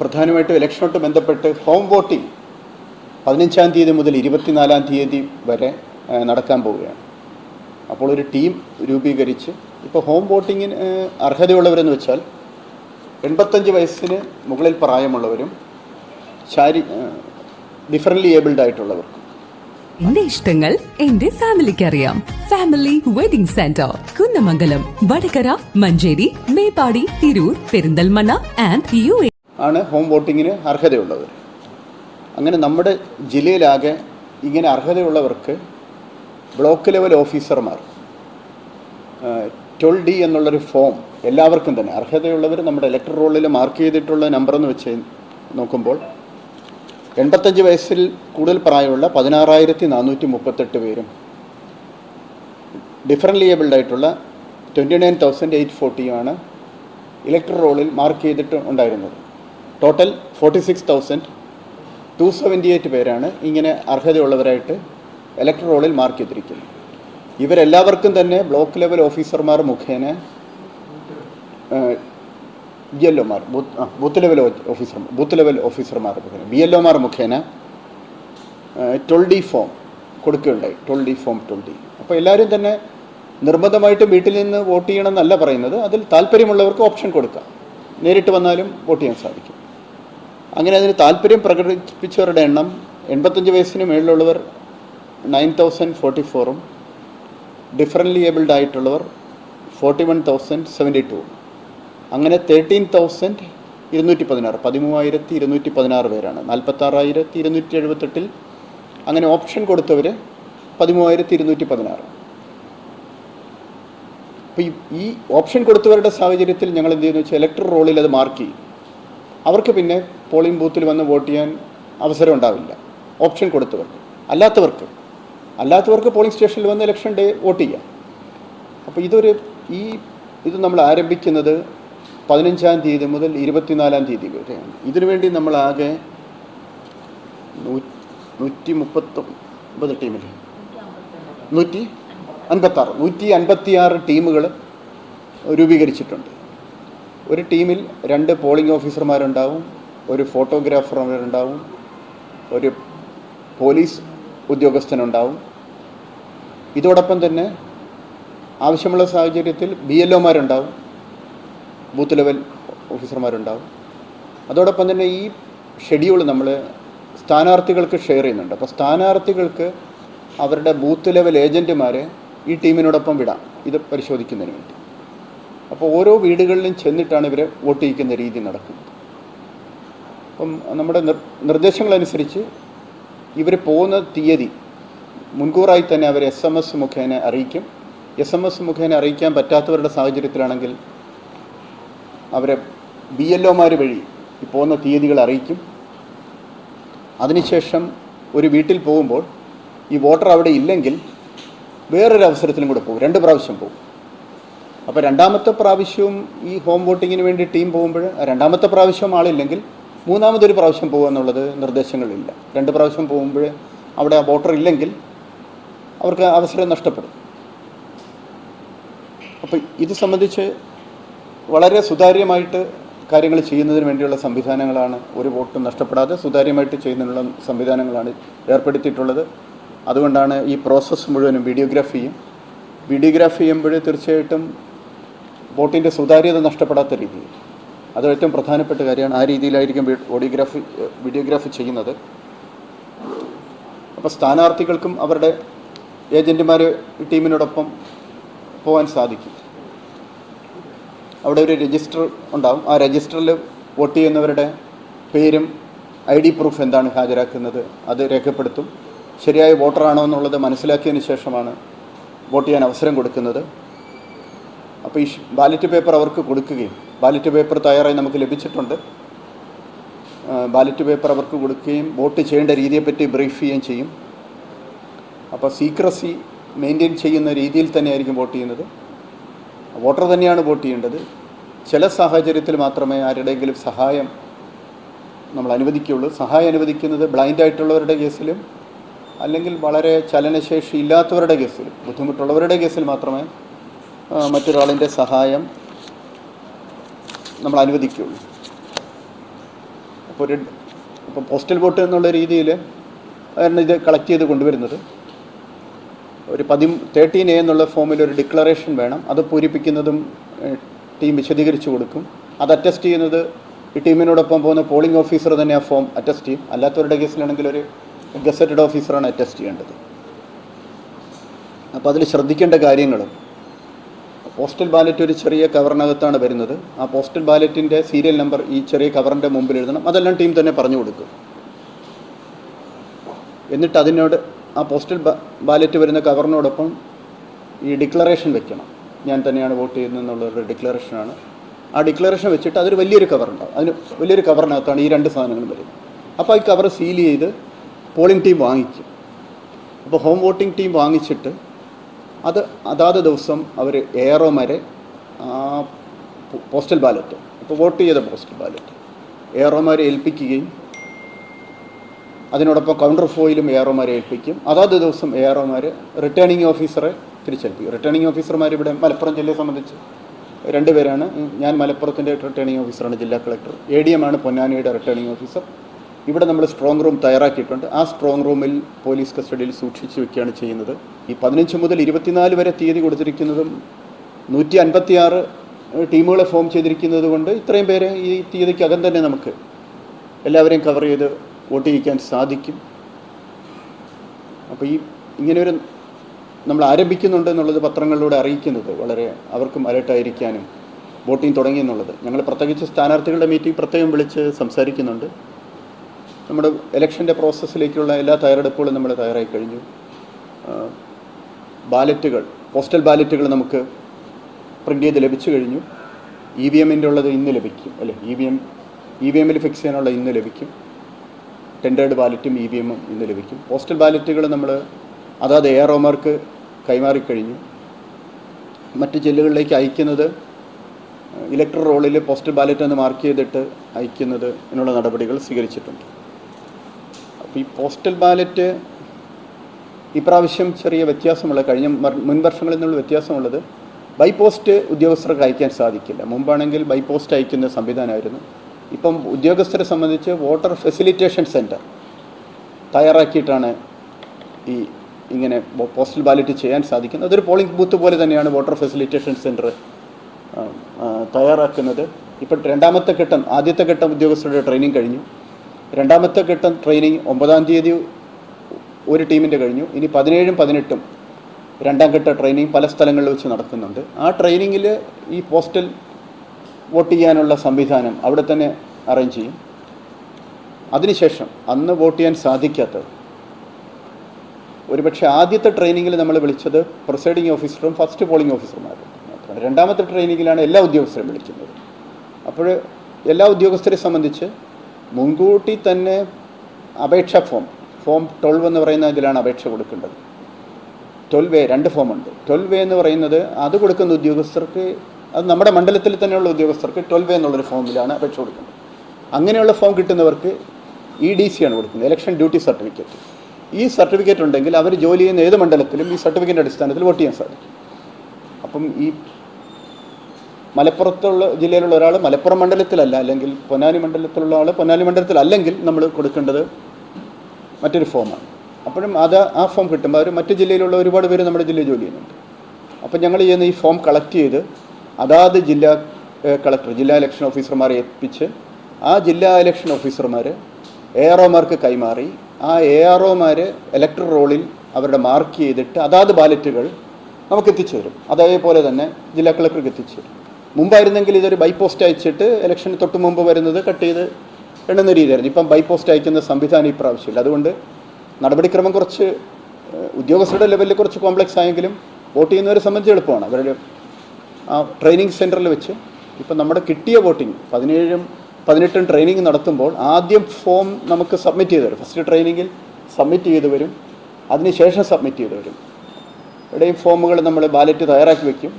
പ്രധാനമായിട്ടും ഇലക്ഷനോട്ട് ബന്ധപ്പെട്ട് home voting പതിനഞ്ചാം തീയതി മുതൽ ഇരുപത്തിനാലാം തീയതി വരെ നടക്കാൻ പോവുകയാണ്. അപ്പോൾ ഒരു ടീം രൂപീകരിച്ച് ഇപ്പോൾ ഹോം വോട്ടിങ്ങിന് അർഹതയുള്ളവരെന്ന് വെച്ചാൽ എൺപത്തഞ്ച് വയസ്സിന് മുകളിൽ പ്രായമുള്ളവരും ശാരി ഡിഫറന്റ്ലി ഏബിൾഡ് ആയിട്ടുള്ളവർക്കും. എന്റെ ഇഷ്ടങ്ങൾ എന്റെ ഫാമിലിക്ക് അറിയാം family wedding centre Kunnamangalam Vadakara Manjeri Meppadi Tirur Perinthalmanna and U ആണ് ഹോം വോട്ടിങ്ങിന് അർഹതയുള്ളവർ അങ്ങനെ നമ്മുടെ ജില്ലയിലാകെ ഇങ്ങനെ അർഹതയുള്ളവർക്ക് ബ്ലോക്ക് ലെവൽ ഓഫീസർമാർ ട്വൽ ഡി എന്നുള്ളൊരു ഫോം എല്ലാവർക്കും തന്നെ അർഹതയുള്ളവർ നമ്മുടെ ഇലക്ടർ റോളിൽ മാർക്ക് ചെയ്തിട്ടുള്ള നമ്പർ എന്ന് വെച്ച് നോക്കുമ്പോൾ എൺപത്തഞ്ച് വയസ്സിൽ കൂടുതൽ പ്രായമുള്ള പതിനാറായിരത്തി നാനൂറ്റി മുപ്പത്തെട്ട് പേരും ഡിഫറന്റ്ലി ഏബിൾഡ് ആയിട്ടുള്ള ട്വന്റി നയൻ തൗസൻഡ് എയ്റ്റ് ഫോർട്ടിയുമാണ് ഇലക്ടർ റോളിൽ മാർക്ക് ചെയ്തിട്ട് ഉണ്ടായിരുന്നത്. Total forty six thousand two seventy eight പേരാണ് ഇങ്ങനെ അർഹതയുള്ളവരായിട്ട് ഇലക്ടർ റോളിൽ മാർക്ക് ചെയ്തിരിക്കുന്നത്. ഇവരെല്ലാവർക്കും തന്നെ ബ്ലോക്ക് ലെവൽ ഓഫീസർമാർ മുഖേന ബി എൽ ഒമാർ booth level officer booth level ഓഫീസർമാർ മുഖേന ബി എൽ ഒമാർ മുഖേന twelve D form കൊടുക്കുകയുണ്ടായി. Twelve D form twelve D അപ്പോൾ എല്ലാവരും തന്നെ നിർബന്ധമായിട്ടും വീട്ടിൽ നിന്ന് വോട്ട് ചെയ്യണമെന്നല്ല പറയുന്നത്. അതിൽ താല്പര്യമുള്ളവർക്ക് ഓപ്ഷൻ കൊടുക്കാം. നേരിട്ട് വന്നാലും വോട്ട് ചെയ്യാൻ സാധിക്കും. അങ്ങനെ അതിന് താല്പര്യം പ്രകടിപ്പിച്ചവരുടെ എണ്ണം എൺപത്തഞ്ച് വയസ്സിന് മേളിലുള്ളവർ നയൻ തൗസൻഡ് ഫോർട്ടി ഫോറും differently abled ആയിട്ടുള്ളവർ forty one thousand seventy two. അങ്ങനെ തേർട്ടീൻ തൗസൻഡ് ഇരുന്നൂറ്റി പതിനാറ് പതിമൂവായിരത്തി ഇരുന്നൂറ്റി പതിനാറ് പേരാണ്. നാൽപ്പത്താറായിരത്തി ഇരുന്നൂറ്റി എഴുപത്തെട്ടിൽ അങ്ങനെ ഓപ്ഷൻ കൊടുത്തവർ പതിമൂവായിരത്തി ഇരുന്നൂറ്റി പതിനാറ്. അപ്പോൾ ഈ ഓപ്ഷൻ കൊടുത്തവരുടെ സാഹചര്യത്തിൽ ഞങ്ങൾ എന്ത് ചെയ്യുന്നു വെച്ചാൽ ഇലക്ട്രിക് റോളിൽ അത് മാർക്ക് ചെയ്യും. അവർക്ക് പിന്നെ പോളിംഗ് ബൂത്തിൽ വന്ന് വോട്ട് ചെയ്യാൻ അവസരം ഉണ്ടാവില്ല. ഓപ്ഷൻ കൊടുത്തവർക്ക്. അല്ലാത്തവർക്ക്. അല്ലാത്തവർക്ക് പോളിംഗ് സ്റ്റേഷനിൽ വന്ന് ഇലക്ഷൻ ഡേ വോട്ട് ചെയ്യാം. അപ്പോൾ ഇതൊരു ഈ ഇത് നമ്മൾ ആരംഭിക്കുന്നത് പതിനഞ്ചാം തീയതി മുതൽ ഇരുപത്തിനാലാം തീയതി വരെയാണ്. ഇതിനുവേണ്ടി നമ്മൾ ആകെ നൂ- നൂറ്റി മുപ്പത്തൊമ്പത് ടീമിൽ നൂറ്റി അൻപത്താറ്. നൂറ്റി അൻപത്തിയാറ് ടീമുകൾ രൂപീകരിച്ചിട്ടുണ്ട്. ഒരു ടീമിൽ രണ്ട് പോളിംഗ് ഓഫീസർമാരുണ്ടാവും ഒരു ഫോട്ടോഗ്രാഫർമാരുണ്ടാവും ഒരു പോലീസ് ഉദ്യോഗസ്ഥനുണ്ടാവും. ഇതോടൊപ്പം തന്നെ ആവശ്യമുള്ള സാഹചര്യത്തിൽ ബി എൽ ഒമാരുണ്ടാവും ബൂത്ത് ലെവൽ ഓഫീസർമാരുണ്ടാവും അതോടൊപ്പം തന്നെ ഈ ഷെഡ്യൂൾ നമ്മൾ സ്ഥാനാർത്ഥികൾക്ക് ഷെയർ ചെയ്യുന്നുണ്ട്. അപ്പോൾ സ്ഥാനാർത്ഥികൾക്ക് അവരുടെ ബൂത്ത് ലെവൽ ഏജന്റുമാരെ ഈ ടീമിനോടൊപ്പം വിടാം. ഇത് പരിശോധിക്കുന്നതിന് വേണ്ടി. അപ്പോൾ ഓരോ വീടുകളിലും ചെന്നിട്ടാണ് ഇവരെ വോട്ട് ചെയ്യിക്കുന്ന രീതി നടക്കുന്നത്. അപ്പം നമ്മുടെ നിർ നിർദ്ദേശങ്ങളനുസരിച്ച് ഇവർ പോകുന്ന തീയതി മുൻകൂറായി തന്നെ അവർ എസ് എം എസ് മുഖേന അറിയിക്കും. എസ് എം എസ് മുഖേന അറിയിക്കാൻ പറ്റാത്തവരുടെ സാഹചര്യത്തിലാണെങ്കിൽ അവരെ ബി എൽ ഒമാർ വഴി ഈ പോകുന്ന തീയതികൾ അറിയിക്കും. അതിനുശേഷം ഒരു വീട്ടിൽ പോകുമ്പോൾ ഈ വോട്ടർ അവിടെ ഇല്ലെങ്കിൽ വേറൊരു അവസരത്തിലും കൂടെ പോകും. രണ്ട് പ്രാവശ്യം പോകും. അപ്പോൾ രണ്ടാമത്തെ പ്രാവശ്യവും ഈ ഹോം വോട്ടിങ്ങിന് വേണ്ടി ടീം പോകുമ്പോൾ രണ്ടാമത്തെ പ്രാവശ്യം ആളില്ലെങ്കിൽ മൂന്നാമതൊരു പ്രാവശ്യം പോകുക എന്നുള്ളത് നിർദ്ദേശങ്ങളില്ല. രണ്ട് പ്രാവശ്യം പോകുമ്പോൾ അവിടെ വോട്ടർ ഇല്ലെങ്കിൽ അവർക്ക് അവസരം നഷ്ടപ്പെടും. അപ്പോൾ ഇത് സംബന്ധിച്ച് വളരെ സുതാര്യമായിട്ട് കാര്യങ്ങൾ ചെയ്യുന്നതിന് വേണ്ടിയുള്ള സംവിധാനങ്ങളാണ് ഒരു വോട്ടും നഷ്ടപ്പെടാതെ സുതാര്യമായിട്ട് ചെയ്യുന്നതിനുള്ള സംവിധാനങ്ങളാണ് ഏർപ്പെടുത്തിയിട്ടുള്ളത്. അതുകൊണ്ടാണ് ഈ പ്രോസസ്സ് മുഴുവനും വീഡിയോഗ്രാഫിയും. വീഡിയോഗ്രാഫി ചെയ്യുമ്പോൾ തീർച്ചയായിട്ടും വോട്ടിന്റെ സുതാര്യത നഷ്ടപ്പെടാത്ത രീതിയിൽ. അത് ഏറ്റവും പ്രധാനപ്പെട്ട കാര്യമാണ്. ആ രീതിയിലായിരിക്കും ഓഡിയോഗ്രാഫി വീഡിയോഗ്രാഫി ചെയ്യുന്നത്. അപ്പോൾ സ്ഥാനാർത്ഥികൾക്കും അവരുടെ ഏജന്റുമാർ ടീമിനോടൊപ്പം പോകാൻ സാധിക്കും. അവിടെ ഒരു രജിസ്റ്റർ ഉണ്ടാവും. ആ രജിസ്റ്ററിൽ വോട്ട് ചെയ്യുന്നവരുടെ പേരും ഐ ഡി പ്രൂഫ് എന്താണ് ഹാജരാക്കുന്നത് അത് രേഖപ്പെടുത്തും. ശരിയായ വോട്ടറാണോ എന്നുള്ളത് മനസ്സിലാക്കിയതിന് ശേഷമാണ് വോട്ട് ചെയ്യാൻ അവസരം കൊടുക്കുന്നത്. അപ്പോൾ ഈ ബാലറ്റ് പേപ്പർ അവർക്ക് കൊടുക്കുകയും ബാലറ്റ് പേപ്പർ തയ്യാറായി നമുക്ക് ലഭിച്ചിട്ടുണ്ട്. ബാലറ്റ് പേപ്പർ അവർക്ക് കൊടുക്കുകയും വോട്ട് ചെയ്യേണ്ട രീതിയെപ്പറ്റി ബ്രീഫ് ചെയ്യുകയും ചെയ്യും. അപ്പോൾ സീക്രസി മെയിന്റെയിൻ ചെയ്യുന്ന രീതിയിൽ തന്നെയായിരിക്കും വോട്ട് ചെയ്യുന്നത്. വോട്ടർ തന്നെയാണ് വോട്ട് ചെയ്യേണ്ടത്. ചില സാഹചര്യത്തിൽ മാത്രമേ ആരുടെയെങ്കിലും സഹായം നമ്മൾ അനുവദിക്കുകയുള്ളൂ. സഹായം അനുവദിക്കുന്നത് ബ്ലൈൻഡ് ആയിട്ടുള്ളവരുടെ കേസിലും അല്ലെങ്കിൽ വളരെ ചലനശേഷി ഇല്ലാത്തവരുടെ കേസിലും ബുദ്ധിമുട്ടുള്ളവരുടെ കേസിൽ മാത്രമേ മറ്റൊരാളിന്റെ സഹായം നമ്മൾ അനുവദിക്കുകയുള്ളൂ അപ്പോൾ ഒരു ഇപ്പോൾ പോസ്റ്റൽ വോട്ട് എന്നുള്ള രീതിയിൽ ആയിരുന്നു ഇത് കളക്ട് ചെയ്ത് കൊണ്ടുവരുന്നത്. ഒരു പതി തേർട്ടീൻ എ എന്നുള്ള ഫോമിൽ ഒരു ഡിക്ലറേഷൻ വേണം. അത് പൂരിപ്പിക്കുന്നതും ടീം വിശദീകരിച്ചു കൊടുക്കും. അത് അറ്റസ്റ്റ് ചെയ്യുന്നത് ഈ ടീമിനോടൊപ്പം പോകുന്ന പോളിംഗ് ഓഫീസർ തന്നെ ആ ഫോം അറ്റസ്റ്റ് ചെയ്യും. അല്ലാത്തവരുടെ കേസിലാണെങ്കിൽ ഒരു ഗസറ്റഡ് ഓഫീസറാണ് അറ്റസ്റ്റ് ചെയ്യേണ്ടത്. അപ്പോൾ അതിൽ ശ്രദ്ധിക്കേണ്ട കാര്യങ്ങളും പോസ്റ്റൽ ബാലറ്റ് ഒരു ചെറിയ കവറിനകത്താണ് വരുന്നത്. ആ പോസ്റ്റൽ ബാലറ്റിന്റെ സീരിയൽ നമ്പർ ഈ ചെറിയ കവറിന്റെ മുമ്പിൽ എഴുതണം. അതെല്ലാം ടീം തന്നെ പറഞ്ഞു കൊടുക്കും. എന്നിട്ട് അതിനോട് ആ പോസ്റ്റൽ ബാലറ്റ് വരുന്ന കവറിനോടൊപ്പം ഈ ഡിക്ലറേഷൻ വെക്കണം. ഞാൻ തന്നെയാണ് വോട്ട് ചെയ്യുന്നത് എന്നുള്ളൊരു ഡിക്ലറേഷനാണ്. ആ ഡിക്ലറേഷൻ വെച്ചിട്ട് അതൊരു വലിയൊരു കവറുണ്ടാവും അതിന് വലിയൊരു കവറിനകത്താണ് ഈ രണ്ട് സാധനങ്ങളും വരുന്നത്. അപ്പോൾ ഈ കവർ സീൽ ചെയ്ത് പോളിംഗ് ടീം വാങ്ങിക്കും. അപ്പോൾ ഹോം വോട്ടിംഗ് ടീം വാങ്ങിച്ചിട്ട് അത് അതാത് ദിവസം അവർ ഏറോമാരെ പോസ്റ്റൽ ബാലറ്റ് ഇപ്പോൾ വോട്ട് ചെയ്ത പോസ്റ്റൽ ബാലറ്റ് ഏറോമാരെ ഏൽപ്പിക്കുകയും അതിനോടൊപ്പം കൗണ്ടർ ഫോയിലും ഏറോമാരെ ഏൽപ്പിക്കും. അതാത് ദിവസം ഏറോമാർ റിട്ടേണിംഗ് ഓഫീസറെ തിരിച്ചേൽപ്പിക്കും. റിട്ടേണിംഗ് ഓഫീസർമാർ ഇവിടെ മലപ്പുറം ജില്ലയെ സംബന്ധിച്ച് രണ്ടുപേരാണ്. ഞാൻ മലപ്പുറത്തിന്റെ റിട്ടേണിംഗ് ഓഫീസറാണ് ജില്ലാ കളക്ടർ എ ഡി എം ആണ് പൊന്നാനിയുടെ റിട്ടേണിംഗ് ഓഫീസർ ഇവിടെ നമ്മൾ സ്ട്രോങ് റൂം തയ്യാറാക്കിയിട്ടുണ്ട്. ആ സ്ട്രോങ് റൂമിൽ പോലീസ് കസ്റ്റഡിയിൽ സൂക്ഷിച്ചു വെക്കുകയാണ് ചെയ്യുന്നത്. ഈ പതിനഞ്ച് മുതൽ ഇരുപത്തിനാല് വരെ തീയതി കൊടുത്തിരിക്കുന്നതും നൂറ്റി അൻപത്തിയാറ് ടീമുകളെ ഫോം ചെയ്തിരിക്കുന്നത് കൊണ്ട് ഇത്രയും പേരെ ഈ തീയതിക്കകം തന്നെ നമുക്ക് എല്ലാവരെയും കവർ ചെയ്ത് വോട്ട് ചെയ്യിക്കാൻ സാധിക്കും. അപ്പോൾ ഈ ഇങ്ങനെയൊരു നമ്മൾ ആരംഭിക്കുന്നുണ്ട് എന്നുള്ളത് പത്രങ്ങളിലൂടെ അറിയിക്കുന്നത്. വളരെ അവർക്കും അലേർട്ടായിരിക്കാനും വോട്ടിംഗ് തുടങ്ങി എന്നുള്ളത്. ഞങ്ങൾ പ്രത്യേകിച്ച് സ്ഥാനാർത്ഥികളുടെ മീറ്റിംഗ് പ്രത്യേകം വിളിച്ച് സംസാരിക്കുന്നുണ്ട്. നമ്മുടെ ഇലക്ഷന്റെ പ്രോസസ്സിലേക്കുള്ള എല്ലാ തയ്യാറെടുപ്പുകളും നമ്മൾ തയ്യാറായി കഴിഞ്ഞു. ബാലറ്റുകൾ പോസ്റ്റൽ ബാലറ്റുകൾ നമുക്ക് പ്രിന്റ് ചെയ്ത് ലഭിച്ചു കഴിഞ്ഞു. ഇ വി എമ്മിന്റെ ഉള്ളത് ഇന്ന് ലഭിക്കും അല്ലെ? E V M E V എമ്മിൽ ഫിക്സ് ചെയ്യാനുള്ള ഇന്ന് ലഭിക്കും. ടെൻഡേർഡ് ബാലറ്റും ഇ വി എമ്മും ഇന്ന് ലഭിക്കും. പോസ്റ്റൽ ബാലറ്റുകൾ നമ്മൾ അതാത് എ ആർ ഒമാർക്ക് കൈമാറിക്കഴിഞ്ഞു മറ്റ് ജില്ലകളിലേക്ക് അയക്കുന്നത് ഇലക്ട്രൽ റോളിൽ പോസ്റ്റൽ ബാലറ്റ് എന്ന് മാർക്ക് ചെയ്തിട്ട് അയക്കുന്നത് എന്നുള്ള നടപടികൾ സ്വീകരിച്ചിട്ടുണ്ട്. അപ്പോൾ ഈ പോസ്റ്റൽ ബാലറ്റ് ഇപ്രാവശ്യം ചെറിയ വ്യത്യാസമുള്ള കഴിഞ്ഞ മുൻ വർഷങ്ങളിൽ നിന്നുള്ള വ്യത്യാസമുള്ളത് ബൈ പോസ്റ്റ് ഉദ്യോഗസ്ഥർക്ക് അയക്കാൻ സാധിക്കില്ല. മുമ്പാണെങ്കിൽ ബൈ പോസ്റ്റ് അയക്കുന്ന സംവിധാനമായിരുന്നു. ഇപ്പം ഉദ്യോഗസ്ഥരെ സംബന്ധിച്ച് വോട്ടർ ഫെസിലിറ്റേഷൻ സെന്റർ തയ്യാറാക്കിയിട്ടാണ് ഈ ഇങ്ങനെ പോസ്റ്റൽ ബാലറ്റ് ചെയ്യാൻ സാധിക്കുന്നത്. അതൊരു പോളിംഗ് ബൂത്ത് പോലെ തന്നെയാണ് വോട്ടർ ഫെസിലിറ്റേഷൻ സെന്റർ തയ്യാറാക്കുന്നത്. ഇപ്പം രണ്ടാമത്തെ ഘട്ടം ആദ്യത്തെ ഘട്ടം ഉദ്യോഗസ്ഥരുടെ ട്രെയിനിങ് കഴിഞ്ഞു. രണ്ടാമത്തെ ഘട്ടം ട്രെയിനിങ് ഒമ്പതാം തീയതി ഒരു ടീമിന്റെ കഴിഞ്ഞു. ഇനി പതിനേഴും പതിനെട്ടും രണ്ടാം ഘട്ട ട്രെയിനിങ് പല സ്ഥലങ്ങളിൽ വെച്ച് നടക്കുന്നുണ്ട്. ആ ട്രെയിനിങ്ങിൽ ഈ പോസ്റ്റൽ വോട്ട് ചെയ്യാനുള്ള സംവിധാനം അവിടെ തന്നെ അറേഞ്ച് ചെയ്യും. അതിനുശേഷം അന്ന് വോട്ട് ചെയ്യാൻ സാധിക്കാത്തത് ഒരുപക്ഷെ ആദ്യത്തെ ട്രെയിനിങ്ങിൽ നമ്മൾ വിളിച്ചത് പ്രിസൈഡിംഗ് ഓഫീസറും ഫസ്റ്റ് പോളിംഗ് മാത്രമാണ് രണ്ടാമത്തെ ട്രെയിനിങ്ങിലാണ് എല്ലാ ഉദ്യോഗസ്ഥരും വിളിക്കുന്നത്. അപ്പോൾ എല്ലാ ഉദ്യോഗസ്ഥരെ സംബന്ധിച്ച് മുൻകൂട്ടി തന്നെ അപേക്ഷ ഫോം ഫോം ട്വൽവ് എന്ന് പറയുന്ന ഇതിലാണ് അപേക്ഷ കൊടുക്കേണ്ടത്. ട്വൽവ് എ രണ്ട് ഫോമുണ്ട് ട്വൽവ് എ എന്ന് പറയുന്നത് അത് കൊടുക്കുന്ന ഉദ്യോഗസ്ഥർക്ക് അത് നമ്മുടെ മണ്ഡലത്തിൽ തന്നെയുള്ള ഉദ്യോഗസ്ഥർക്ക് ട്വൽവ് എന്നുള്ളൊരു ഫോമിലാണ് അപേക്ഷ കൊടുക്കുന്നത് അങ്ങനെയുള്ള ഫോം കിട്ടുന്നവർക്ക് ഇ ഡി സി ആണ് കൊടുക്കുന്നത് ഇലക്ഷൻ ഡ്യൂട്ടി സർട്ടിഫിക്കറ്റ് ഈ സർട്ടിഫിക്കറ്റ് ഉണ്ടെങ്കിൽ അവർ ജോലി ചെയ്യുന്ന ഏത് മണ്ഡലത്തിലും ഈ സർട്ടിഫിക്കറ്റ് അടിസ്ഥാനത്തിൽ വോട്ട് ചെയ്യാൻ സാധിക്കും. അപ്പം ഈ മലപ്പുറത്തുള്ള ജില്ലയിലുള്ള ഒരാൾ മലപ്പുറം മണ്ഡലത്തിലല്ല അല്ലെങ്കിൽ പൊന്നാനി മണ്ഡലത്തിലുള്ള ആൾ പൊന്നാനി മണ്ഡലത്തിലല്ലെങ്കിൽ നമ്മൾ കൊടുക്കേണ്ടത് മറ്റൊരു ഫോമാണ് അപ്പോഴും അത് ആ ഫോം കിട്ടുമ്പോൾ അവർ മറ്റു ജില്ലയിലുള്ള ഒരുപാട് പേര് നമ്മുടെ ജില്ലയിൽ ജോലി ചെയ്യുന്നുണ്ട്. അപ്പം ഞങ്ങൾ ചെയ്യുന്ന ഈ ഫോം കളക്ട് ചെയ്ത് അതാത് ജില്ലാ കളക്ടർ ജില്ലാ ഇലക്ഷൻ ഓഫീസർമാരെ ഏൽപ്പിച്ച് ആ ജില്ലാ ഇലക്ഷൻ ഓഫീസർമാർ എ ആർ ഒമാർക്ക് കൈമാറി ആ എ ആർ ഒമാർ ഇലക്ടർ റോളിൽ അവരുടെ മാർക്ക് ചെയ്തിട്ട് അതാത് ബാലറ്റുകൾ നമുക്ക് എത്തിച്ചു തരും. അതേപോലെ തന്നെ ജില്ലാ കളക്ടർക്ക് എത്തിച്ചു തരും. മുമ്പായിരുന്നെങ്കിൽ ഇതൊരു ബൈ പോസ്റ്റ് അയച്ചിട്ട് ഇലക്ഷന് തൊട്ട് മുമ്പ് വരുന്നത് കട്ട് ചെയ്ത് എണ്ണുന്ന രീതിയായിരുന്നു. ഇപ്പം ബൈ പോസ്റ്റ് അയക്കുന്ന സംവിധാനം ഇപ്രാവശ്യമില്ല. അതുകൊണ്ട് നടപടിക്രമം കുറച്ച് ഉദ്യോഗസ്ഥരുടെ ലെവലിൽ കുറച്ച് കോംപ്ലക്സ് ആയെങ്കിലും വോട്ട് ചെയ്യുന്നവരെ സംബന്ധിച്ച് എളുപ്പമാണ്. അവരുടെ ആ ട്രെയിനിങ് സെന്ററിൽ വെച്ച് ഇപ്പം നമ്മുടെ കിട്ടിയ വോട്ടിംഗ് പതിനേഴും പതിനെട്ടും ട്രെയിനിങ് നടത്തുമ്പോൾ ആദ്യം ഫോം നമുക്ക് സബ്മിറ്റ് ചെയ്ത് ഫസ്റ്റ് ട്രെയിനിങ്ങിൽ സബ്മിറ്റ് ചെയ്ത് വരും. അതിനുശേഷം സബ്മിറ്റ് ചെയ്ത് വരും. ഇവിടെയും ഫോമുകൾ നമ്മൾ ബാലറ്റ് തയ്യാറാക്കി വെക്കും.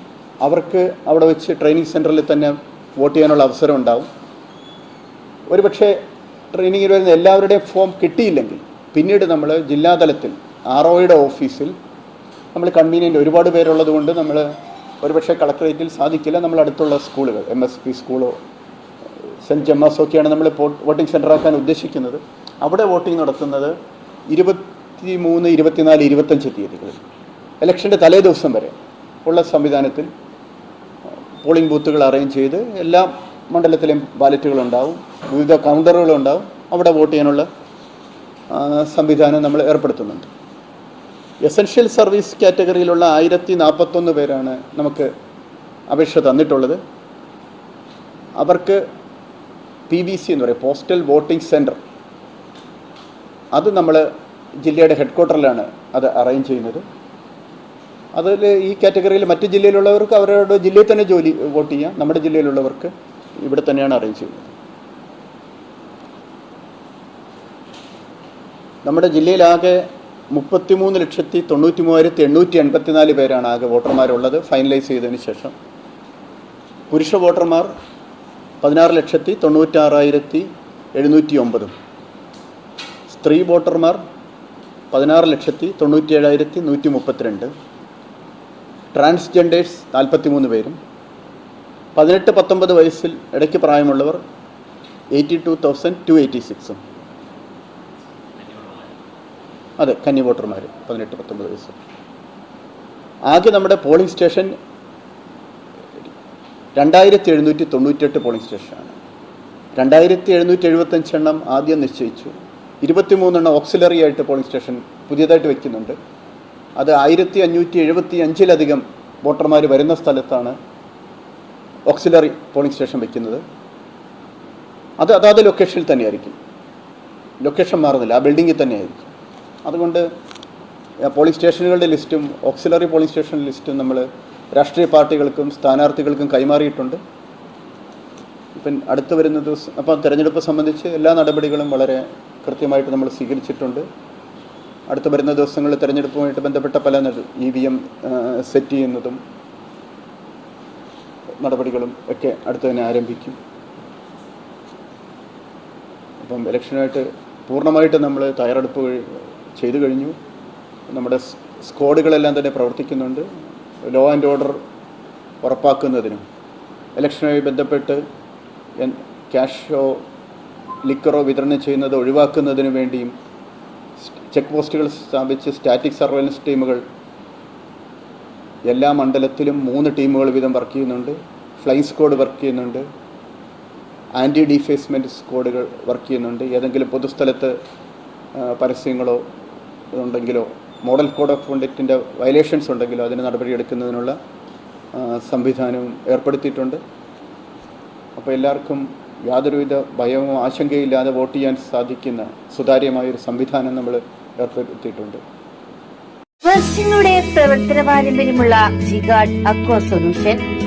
അവർക്ക് അവിടെ വെച്ച് ട്രെയിനിങ് സെന്ററിൽ തന്നെ വോട്ട് ചെയ്യാനുള്ള അവസരം ഉണ്ടാവും. ഒരുപക്ഷെ ട്രെയിനിങ്ങിൽ വരുന്ന എല്ലാവരുടെയും ഫോം കിട്ടിയില്ലെങ്കിൽ പിന്നീട് നമ്മൾ ജില്ലാതലത്തിൽ ആർ ഒയുടെ ഓഫീസിൽ നമ്മൾ കൺവീനിയന്റ് ഒരുപാട് പേരുള്ളത് കൊണ്ട് നമ്മൾ ഒരുപക്ഷെ കളക്ടറേറ്റിൽ സാധിക്കില്ല. നമ്മൾ അടുത്തുള്ള സ്കൂളുകൾ എം എസ് പി സ്കൂളോ സെന്റ് ജമ്മാസൊക്കെയാണ് നമ്മൾ വോട്ടിംഗ് സെന്റർ ആക്കാൻ ഉദ്ദേശിക്കുന്നത്. അവിടെ വോട്ടിംഗ് നടത്തുന്നത് ഇരുപത്തി മൂന്ന് ഇരുപത്തിനാല് ഇരുപത്തഞ്ച് തീയതികളിൽ ഇലക്ഷന്റെ തലേ ദിവസം വരെ ഉള്ള സംവിധാനത്തിൽ പോളിംഗ് ബൂത്തുകൾ അറേഞ്ച് ചെയ്ത് എല്ലാ മണ്ഡലത്തിലെയും ബാലറ്റുകളുണ്ടാവും വിവിധ കൗണ്ടറുകൾ ഉണ്ടാവും അവിടെ വോട്ട് ചെയ്യാനുള്ള സംവിധാനം നമ്മൾ ഏർപ്പെടുത്തുന്നുണ്ട്. എസൻഷ്യൽ സർവീസ് കാറ്റഗറിയിലുള്ള ആയിരത്തി നാൽപ്പത്തൊന്ന് പേരാണ് നമുക്ക് അപേക്ഷ തന്നിട്ടുള്ളത്. അവർക്ക് പി വി സി എന്ന് പറയും പോസ്റ്റൽ വോട്ടിംഗ് സെന്റർ അത് നമ്മൾ ജില്ലയുടെ ഹെഡ് ക്വാർട്ടറിലാണ് അത് അറേഞ്ച് ചെയ്യുന്നത്. അതിൽ ഈ കാറ്റഗറിയിൽ മറ്റ് ജില്ലയിലുള്ളവർക്ക് അവരുടെ ജില്ലയിൽ തന്നെ ജോലി വോട്ട് ചെയ്യാം. നമ്മുടെ ജില്ലയിലുള്ളവർക്ക് ഇവിടെ തന്നെയാണ് അറേഞ്ച് ചെയ്യുന്നത്. നമ്മുടെ ജില്ലയിലാകെ മുപ്പത്തിമൂന്ന് ലക്ഷത്തി തൊണ്ണൂറ്റി മൂവായിരത്തി എണ്ണൂറ്റി എൺപത്തിനാല് പേരാണ് ആകെ വോട്ടർമാരുള്ളത്. ഫൈനലൈസ് ചെയ്തതിന് ശേഷം പുരുഷ വോട്ടർമാർ പതിനാറ് ലക്ഷത്തി തൊണ്ണൂറ്റാറായിരത്തി എഴുന്നൂറ്റി ഒമ്പതും സ്ത്രീ വോട്ടർമാർ പതിനാറ് ലക്ഷത്തി തൊണ്ണൂറ്റി ഏഴായിരത്തി നൂറ്റി മുപ്പത്തിരണ്ട് ട്രാൻസ്ജെൻഡേഴ്സ് നാൽപ്പത്തി മൂന്ന് പേരും പതിനെട്ട് പത്തൊമ്പത് വയസ്സിൽ ഇടയ്ക്ക് പ്രായമുള്ളവർ eighty two thousand two eighty സിക്സും. അതെ കന്നി വോട്ടർമാർ പതിനെട്ട് പത്തൊമ്പത് വയസ്സ്. ആകെ നമ്മുടെ പോളിംഗ് സ്റ്റേഷൻ രണ്ടായിരത്തി എഴുന്നൂറ്റി തൊണ്ണൂറ്റെട്ട് പോളിംഗ് സ്റ്റേഷനാണ്. രണ്ടായിരത്തി എഴുന്നൂറ്റി എഴുപത്തഞ്ചെണ്ണം ആദ്യം നിശ്ചയിച്ചു. ഇരുപത്തിമൂന്നെണ്ണം ഓക്സിലറി ആയിട്ട് പോളിംഗ് സ്റ്റേഷൻ പുതിയതായിട്ട് വെക്കുന്നുണ്ട്. അത് ആയിരത്തി അഞ്ഞൂറ്റി എഴുപത്തി അഞ്ചിലധികം വോട്ടർമാർ വരുന്ന സ്ഥലത്താണ് ഓക്സിലറി പോളിംഗ് സ്റ്റേഷൻ വയ്ക്കുന്നത് അത് അതാത് ലൊക്കേഷനിൽ തന്നെയായിരിക്കും. ലൊക്കേഷൻ മാറുന്നില്ല. ആ ബിൽഡിങ്ങിൽ തന്നെയായിരിക്കും. അതുകൊണ്ട് പോളിംഗ് സ്റ്റേഷനുകളുടെ ലിസ്റ്റും ഓക്സിലറി പോളിംഗ് സ്റ്റേഷൻ ലിസ്റ്റും നമ്മൾ രാഷ്ട്രീയ പാർട്ടികൾക്കും സ്ഥാനാർത്ഥികൾക്കും കൈമാറിയിട്ടുണ്ട്. ഇപ്പം അടുത്ത് വരുന്ന ദിവസം അപ്പം തിരഞ്ഞെടുപ്പ് സംബന്ധിച്ച് എല്ലാ നടപടികളും വളരെ കൃത്യമായിട്ട് നമ്മൾ സ്വീകരിച്ചിട്ടുണ്ട്. അടുത്ത് വരുന്ന ദിവസങ്ങളിൽ തിരഞ്ഞെടുപ്പുമായിട്ട് ബന്ധപ്പെട്ട പല ഇ വി എം സെറ്റ് ചെയ്യുന്നതും നടപടികളും ഒക്കെ അടുത്ത് തന്നെ ആരംഭിക്കും. അപ്പം ഇലക്ഷനായിട്ട് പൂർണമായിട്ട് നമ്മൾ തയ്യാറെടുപ്പ് ചെയ്തു കഴിഞ്ഞു. നമ്മുടെ സ്ക്വാഡുകളെല്ലാം തന്നെ പ്രവർത്തിക്കുന്നുണ്ട്. ലോ ആൻഡ് ഓർഡർ ഉറപ്പാക്കുന്നതിനും. ഇലക്ഷനുമായി ബന്ധപ്പെട്ട് ക്യാഷോ ലിക്കറോ വിതരണം ചെയ്യുന്നത് ഒഴിവാക്കുന്നതിനു വേണ്ടിയും ചെക്ക് പോസ്റ്റുകൾ സ്ഥാപിച്ച് സ്റ്റാറ്റിക് സർവൈലൻസ് ടീമുകൾ എല്ലാ മണ്ഡലത്തിലും മൂന്ന് ടീമുകൾ വീതം വർക്ക് ചെയ്യുന്നുണ്ട്. ഫ്ലൈ സ്ക്വാഡ് വർക്ക് ചെയ്യുന്നുണ്ട്. ആന്റി ഡിഫേസ്മെന്റ് സ്ക്വാഡുകൾ വർക്ക് ചെയ്യുന്നുണ്ട്. ഏതെങ്കിലും പൊതുസ്ഥലത്ത് പരസ്യങ്ങളോ ഉണ്ടെങ്കിലോ മോഡൽ കോഡ് ഓഫ് കോണ്ടക്റ്റിന്റെ വയലേഷൻസ് ഉണ്ടെങ്കിലോ അതിന് നടപടിയെടുക്കുന്നതിനുള്ള സംവിധാനവും ഏർപ്പെടുത്തിയിട്ടുണ്ട്. അപ്പോൾ എല്ലാവർക്കും യാതൊരുവിധ ഭയമോ ആശങ്കയില്ലാതെ വോട്ട് ചെയ്യാൻ സാധിക്കുന്ന സുതാര്യമായൊരു സംവിധാനം നമ്മൾ ഏർപ്പെടുത്തിയിട്ടുണ്ട്. പ്രവർത്തന പാരമ്പര്യമുള്ള ജിഗാഡ് അക്വ സൊല്യൂഷൻ.